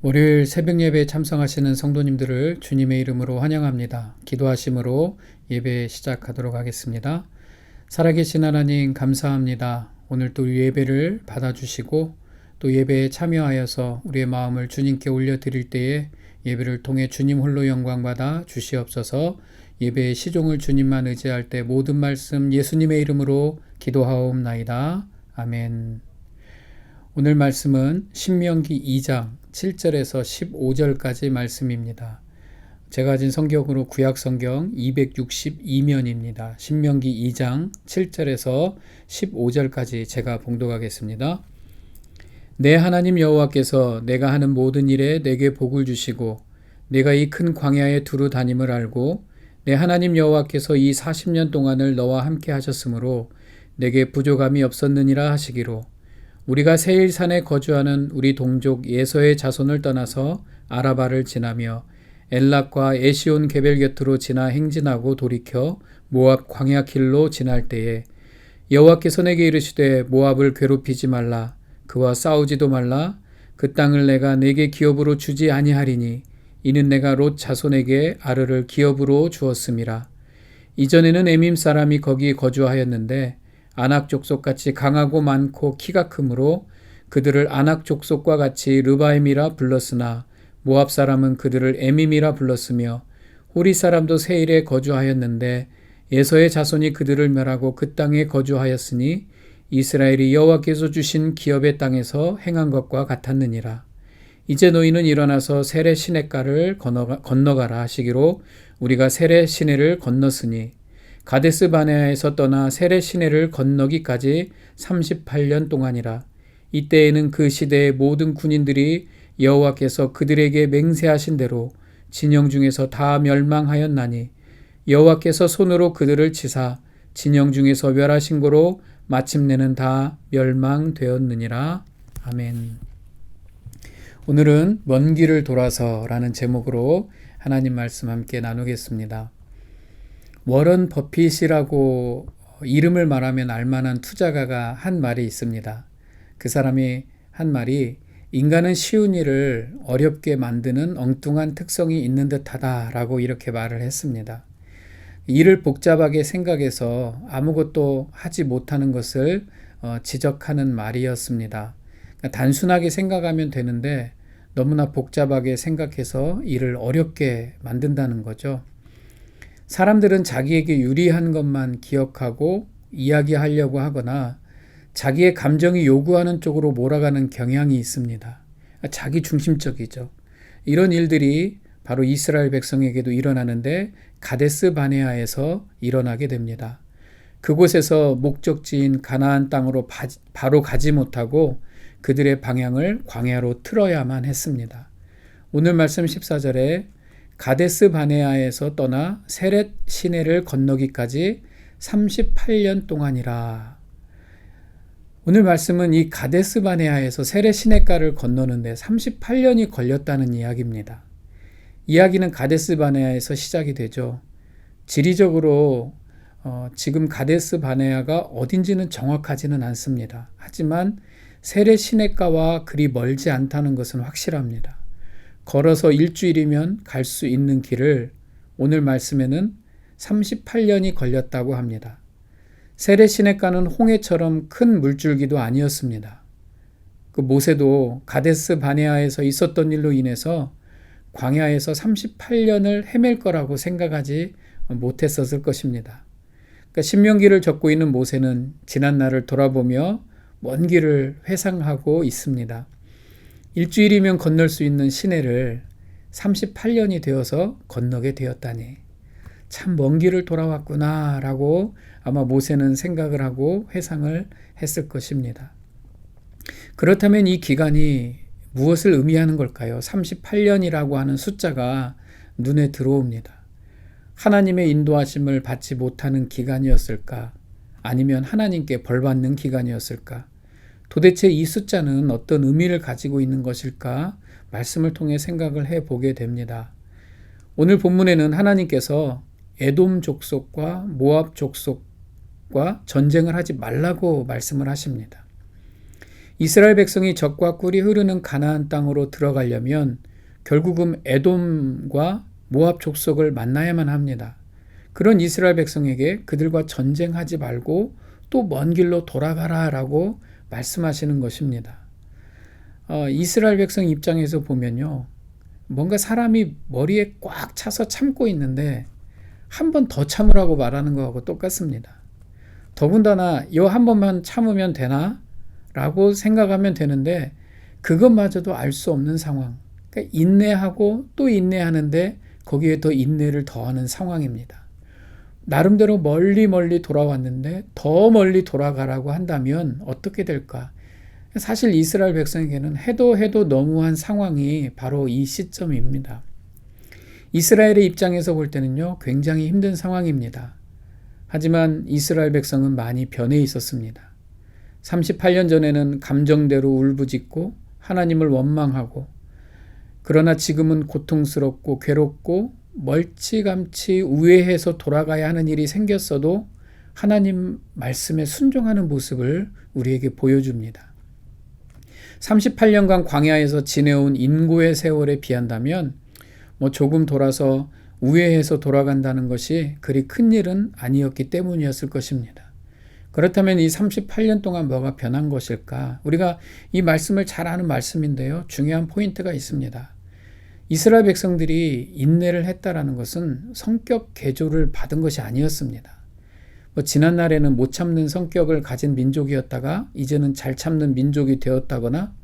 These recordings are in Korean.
월요일 새벽 예배에 참석하시는 성도님들을 주님의 이름으로 환영합니다. 기도하심으로 예배 시작하도록 하겠습니다. 살아계신 하나님 감사합니다. 오늘 또 예배를 받아주시고 또 예배에 참여하여서 우리의 마음을 주님께 올려드릴 때에 예배를 통해 주님 홀로 영광받아 주시옵소서 예배의 시종을 주님만 의지할 때 모든 말씀 예수님의 이름으로 기도하옵나이다. 아멘. 오늘 말씀은 신명기 2장 7절에서 15절까지 말씀입니다. 제가 가진 성경으로 구약 성경 262면입니다. 신명기 2장 7절에서 15절까지 제가 봉독하겠습니다. 내 하나님 여호와께서 내가 하는 모든 일에 내게 복을 주시고 내가 이 큰 광야에 두루 다님을 알고 내 하나님 여호와께서 이 40년 동안을 너와 함께 하셨으므로 내게 부족함이 없었느니라 하시기로 우리가 세일산에 거주하는 우리 동족 예서의 자손을 떠나서 아라바를 지나며 엘락과 에시온 개별 곁으로 지나 행진하고 돌이켜 모압 광야 길로 지날 때에 여호와께서 내게 이르시되 모압을 괴롭히지 말라. 그와 싸우지도 말라. 그 땅을 내가 내게 기업으로 주지 아니하리니 이는 내가 롯 자손에게 아르를 기업으로 주었음이라. 이전에는 에밈 사람이 거기 거주하였는데 아낙 족속같이 강하고 많고 키가 크므로 그들을 아낙 족속과 같이 르바임이라 불렀으나 모압 사람은 그들을 에밈이라 불렀으며 호리 사람도 세일에 거주하였는데 예서의 자손이 그들을 멸하고 그 땅에 거주하였으니 이스라엘이 여호와께서 주신 기업의 땅에서 행한 것과 같았느니라. 이제 너희는 일어나서 세례 시내가를 건너가라 하시기로 우리가 세례 시내를 건넜으니 가데스 바네아에서 떠나 세례 시내를 건너기까지 38년 동안이라. 이때에는 그 시대의 모든 군인들이 여호와께서 그들에게 맹세하신 대로 진영 중에서 다 멸망하였나니 여호와께서 손으로 그들을 치사 진영 중에서 멸하신 거로 마침내는 다 멸망되었느니라. 아멘. 오늘은 먼 길을 돌아서라는 제목으로 하나님 말씀 함께 나누겠습니다. 워런 버핏이라고 이름을 말하면 알만한 투자가가 한 말이 있습니다. 그 사람이 한 말이 인간은 쉬운 일을 어렵게 만드는 엉뚱한 특성이 있는 듯하다라고 이렇게 말을 했습니다. 일을 복잡하게 생각해서 아무것도 하지 못하는 것을 어, 지적하는 말이었습니다. 그러니까 단순하게 생각하면 되는데 너무나 복잡하게 생각해서 일을 어렵게 만든다는 거죠. 사람들은 자기에게 유리한 것만 기억하고 이야기하려고 하거나 자기의 감정이 요구하는 쪽으로 몰아가는 경향이 있습니다. 자기 중심적이죠. 이런 일들이 바로 이스라엘 백성에게도 일어나는데 가데스 바네아에서 일어나게 됩니다. 그곳에서 목적지인 가나안 땅으로 바 로 가지 못하고 그들의 방향을 광야로 틀어야만 했습니다. 오늘 말씀 14절에 가데스 바네아에서 떠나 세렛 시내를 건너기까지 38년 동안이라. 오늘 말씀은 이 가데스 바네아에서 세렛 시내가를 건너는데 38년이 걸렸다는 이야기입니다. 이야기는 가데스 바네아에서 시작이 되죠. 지리적으로 어, 지금 가데스 바네아가 어딘지는 정확하지는 않습니다. 하지만 세렛 시내가와 그리 멀지 않다는 것은 확실합니다. 걸어서 일주일이면 갈 수 있는 길을 오늘 말씀에는 38년이 걸렸다고 합니다. 세례 시내가는 홍해처럼 큰 물줄기도 아니었습니다. 그 모세도 가데스 바네아에서 있었던 일로 인해서 광야에서 38년을 헤맬 거라고 생각하지 못했었을 것입니다. 그러니까 신명기를 적고 있는 모세는 지난 날을 돌아보며 먼 길을 회상하고 있습니다. 일주일이면 건널 수 있는 시내를 38년이 되어서 건너게 되었다니 참 먼 길을 돌아왔구나라고 아마 모세는 생각을 하고 회상을 했을 것입니다. 그렇다면 이 기간이 무엇을 의미하는 걸까요? 38년이라고 하는 숫자가 눈에 들어옵니다. 하나님의 인도하심을 받지 못하는 기간이었을까? 아니면 하나님께 벌받는 기간이었을까? 도대체 이 숫자는 어떤 의미를 가지고 있는 것일까? 말씀을 통해 생각을 해 보게 됩니다. 오늘 본문에는 하나님께서 에돔 족속과 모압 족속과 전쟁을 하지 말라고 말씀을 하십니다. 이스라엘 백성이 적과 꿀이 흐르는 가나안 땅으로 들어가려면 결국은 에돔과 모압 족속을 만나야만 합니다. 그런 이스라엘 백성에게 그들과 전쟁하지 말고 또 먼 길로 돌아가라라고 말씀하시는 것입니다. 어, 이스라엘 백성 입장에서 보면요. 뭔가 사람이 머리에 꽉 차서 참고 있는데 한 번 더 참으라고 말하는 거하고 똑같습니다. 더군다나 요 한 번만 참으면 되나? 라고 생각하면 되는데 그것마저도 알 수 없는 상황. 그러니까 인내하고 또 인내하는데 거기에 더 인내를 더하는 상황입니다. 나름대로 멀리 멀리 돌아왔는데 더 멀리 돌아가라고 한다면 어떻게 될까? 사실 이스라엘 백성에게는 해도 해도 너무한 상황이 바로 이 시점입니다. 이스라엘의 입장에서 볼 때는요, 굉장히 힘든 상황입니다. 하지만 이스라엘 백성은 많이 변해 있었습니다. 38년 전에는 감정대로 울부짖고 하나님을 원망하고 그러나 지금은 고통스럽고 괴롭고 멀찌감치 우회해서 돌아가야 하는 일이 생겼어도 하나님 말씀에 순종하는 모습을 우리에게 보여줍니다. 38년간 광야에서 지내온 인고의 세월에 비한다면 뭐 조금 돌아서 우회해서 돌아간다는 것이 그리 큰 일은 아니었기 때문이었을 것입니다. 그렇다면 이 38년 동안 뭐가 변한 것일까? 우리가 이 말씀을 잘 아는 말씀인데요. 중요한 포인트가 있습니다. 이스라엘 백성들이 인내를 했다라는 것은 성격 개조를 받은 것이 아니었습니다. 뭐 지난 날에는 못 참는 성격을 가진 민족이었다가 이제는 잘 참는 민족이 되었다거나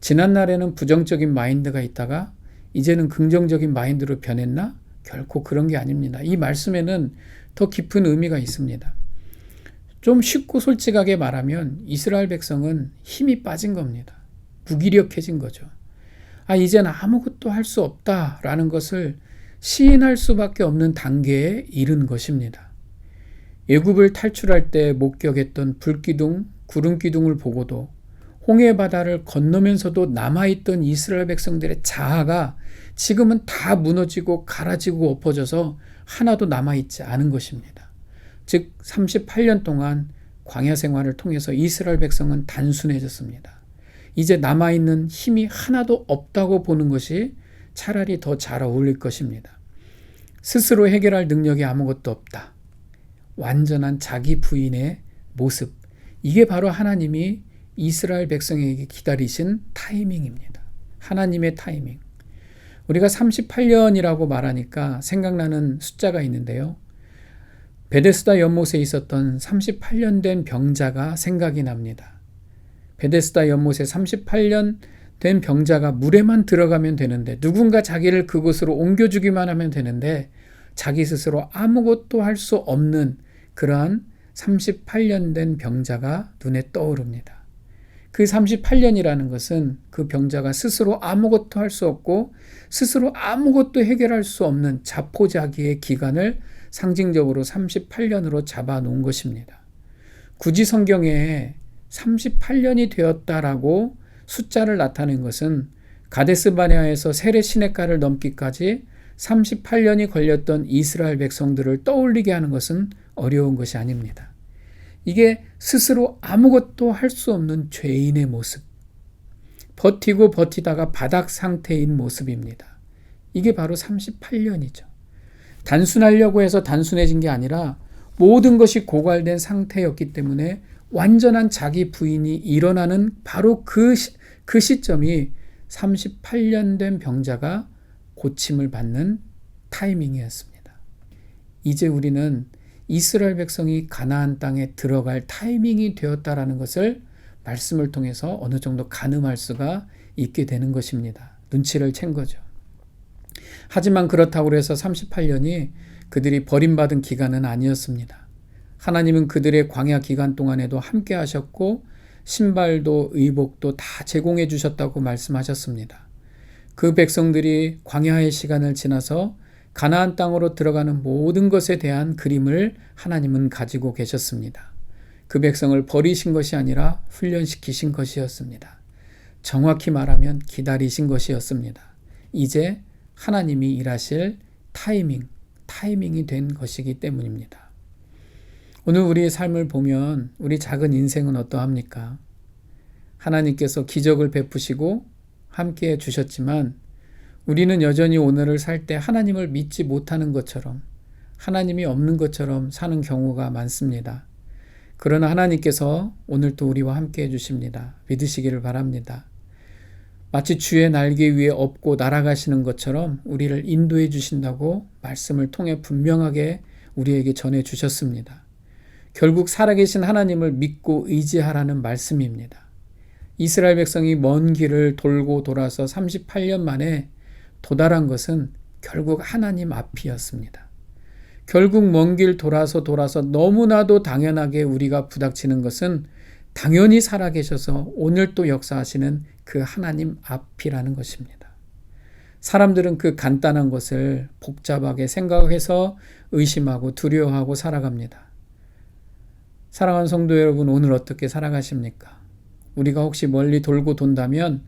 지난 날에는 부정적인 마인드가 있다가 이제는 긍정적인 마인드로 변했나? 결코 그런 게 아닙니다. 이 말씀에는 더 깊은 의미가 있습니다. 좀 쉽고 솔직하게 말하면 이스라엘 백성은 힘이 빠진 겁니다. 무기력해진 거죠. 아, 이젠 아무것도 할 수 없다라는 것을 시인할 수밖에 없는 단계에 이른 것입니다. 예굽을 탈출할 때 목격했던 불기둥, 구름기둥을 보고도 홍해 바다를 건너면서도 남아있던 이스라엘 백성들의 자아가 지금은 다 무너지고 갈아지고 엎어져서 하나도 남아있지 않은 것입니다. 즉, 38년 동안 광야 생활을 통해서 이스라엘 백성은 단순해졌습니다. 이제 남아있는 힘이 하나도 없다고 보는 것이 차라리 더 잘 어울릴 것입니다. 스스로 해결할 능력이 아무것도 없다. 완전한 자기 부인의 모습. 이게 바로 하나님이 이스라엘 백성에게 기다리신 타이밍입니다. 하나님의 타이밍. 우리가 38년이라고 말하니까 생각나는 숫자가 있는데요. 베데스다 연못에 있었던 38년 된 병자가 생각이 납니다. 베데스다 연못에 38년 된 병자가 물에만 들어가면 되는데 누군가 자기를 그곳으로 옮겨주기만 하면 되는데 자기 스스로 아무것도 할 수 없는 그러한 38년 된 병자가 눈에 떠오릅니다. 그 38년이라는 것은 그 병자가 스스로 아무것도 할 수 없고 스스로 아무것도 해결할 수 없는 자포자기의 기간을 상징적으로 38년으로 잡아 놓은 것입니다. 굳이 성경에 38년이 되었다라고 숫자를 나타낸 것은 가데스 바네아에서 세례 시내가를 넘기까지 38년이 걸렸던 이스라엘 백성들을 떠올리게 하는 것은 어려운 것이 아닙니다. 이게 스스로 아무것도 할 수 없는 죄인의 모습. 버티고 버티다가 바닥 상태인 모습입니다. 이게 바로 38년이죠. 단순하려고 해서 단순해진 게 아니라 모든 것이 고갈된 상태였기 때문에 완전한 자기 부인이 일어나는 바로 그, 시, 그 시점이 38년 된 병자가 고침을 받는 타이밍이었습니다. 이제 우리는 이스라엘 백성이 가나안 땅에 들어갈 타이밍이 되었다라는 것을 말씀을 통해서 어느 정도 가늠할 수가 있게 되는 것입니다. 눈치를 챈 거죠. 하지만 그렇다고 해서 38년이 그들이 버림받은 기간은 아니었습니다. 하나님은 그들의 광야 기간 동안에도 함께 하셨고 신발도 의복도 다 제공해 주셨다고 말씀하셨습니다. 그 백성들이 광야의 시간을 지나서 가나안 땅으로 들어가는 모든 것에 대한 그림을 하나님은 가지고 계셨습니다. 그 백성을 버리신 것이 아니라 훈련시키신 것이었습니다. 정확히 말하면 기다리신 것이었습니다. 이제 하나님이 일하실 타이밍, 타이밍이 된 것이기 때문입니다. 오늘 우리의 삶을 보면 우리 작은 인생은 어떠합니까? 하나님께서 기적을 베푸시고 함께 해 주셨지만 우리는 여전히 오늘을 살 때 하나님을 믿지 못하는 것처럼 하나님이 없는 것처럼 사는 경우가 많습니다. 그러나 하나님께서 오늘도 우리와 함께 해주십니다. 믿으시기를 바랍니다. 마치 주의 날개 위에 업고 날아가시는 것처럼 우리를 인도해 주신다고 말씀을 통해 분명하게 우리에게 전해 주셨습니다. 결국 살아계신 하나님을 믿고 의지하라는 말씀입니다. 이스라엘 백성이 먼 길을 돌고 돌아서 38년 만에 도달한 것은 결국 하나님 앞이었습니다. 결국 먼 길 돌아서 돌아서 너무나도 당연하게 우리가 부닥치는 것은 당연히 살아계셔서 오늘 또 역사하시는 그 하나님 앞이라는 것입니다. 사람들은 그 간단한 것을 복잡하게 생각해서 의심하고 두려워하고 살아갑니다. 사랑하는 성도 여러분, 오늘 어떻게 살아가십니까? 우리가 혹시 멀리 돌고 돈다면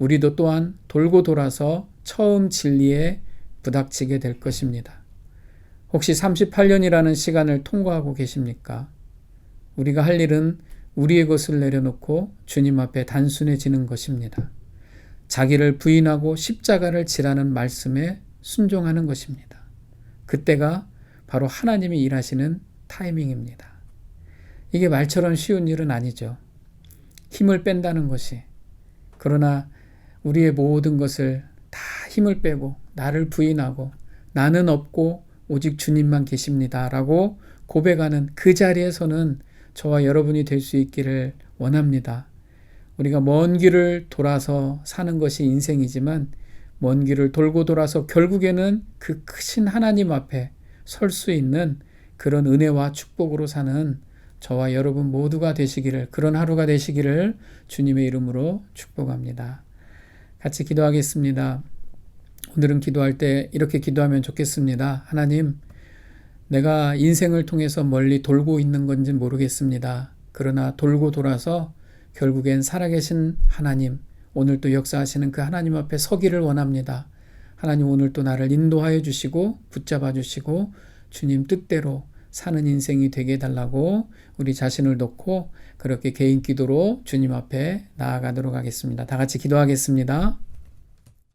우리도 또한 돌고 돌아서 처음 진리에 부닥치게 될 것입니다. 혹시 38년이라는 시간을 통과하고 계십니까? 우리가 할 일은 우리의 것을 내려놓고 주님 앞에 단순해지는 것입니다. 자기를 부인하고 십자가를 지라는 말씀에 순종하는 것입니다. 그때가 바로 하나님이 일하시는 타이밍입니다. 이게 말처럼 쉬운 일은 아니죠. 힘을 뺀다는 것이. 그러나 우리의 모든 것을 다 힘을 빼고 나를 부인하고 나는 없고 오직 주님만 계십니다. 라고 고백하는 그 자리에서는 저와 여러분이 될 수 있기를 원합니다. 우리가 먼 길을 돌아서 사는 것이 인생이지만 먼 길을 돌고 돌아서 결국에는 그 크신 하나님 앞에 설 수 있는 그런 은혜와 축복으로 사는 저와 여러분 모두가 되시기를 그런 하루가 되시기를 주님의 이름으로 축복합니다. 같이 기도하겠습니다. 오늘은 기도할 때 이렇게 기도하면 좋겠습니다. 하나님, 내가 인생을 통해서 멀리 돌고 있는 건지 모르겠습니다. 그러나 돌고 돌아서 결국엔 살아계신 하나님, 오늘 또 역사하시는 그 하나님 앞에 서기를 원합니다. 하나님 오늘 또 나를 인도하여 주시고 붙잡아 주시고 주님 뜻대로 사는 인생이 되게 해달라고 우리 자신을 놓고 그렇게 개인 기도로 주님 앞에 나아가도록 하겠습니다. 다 같이 기도하겠습니다.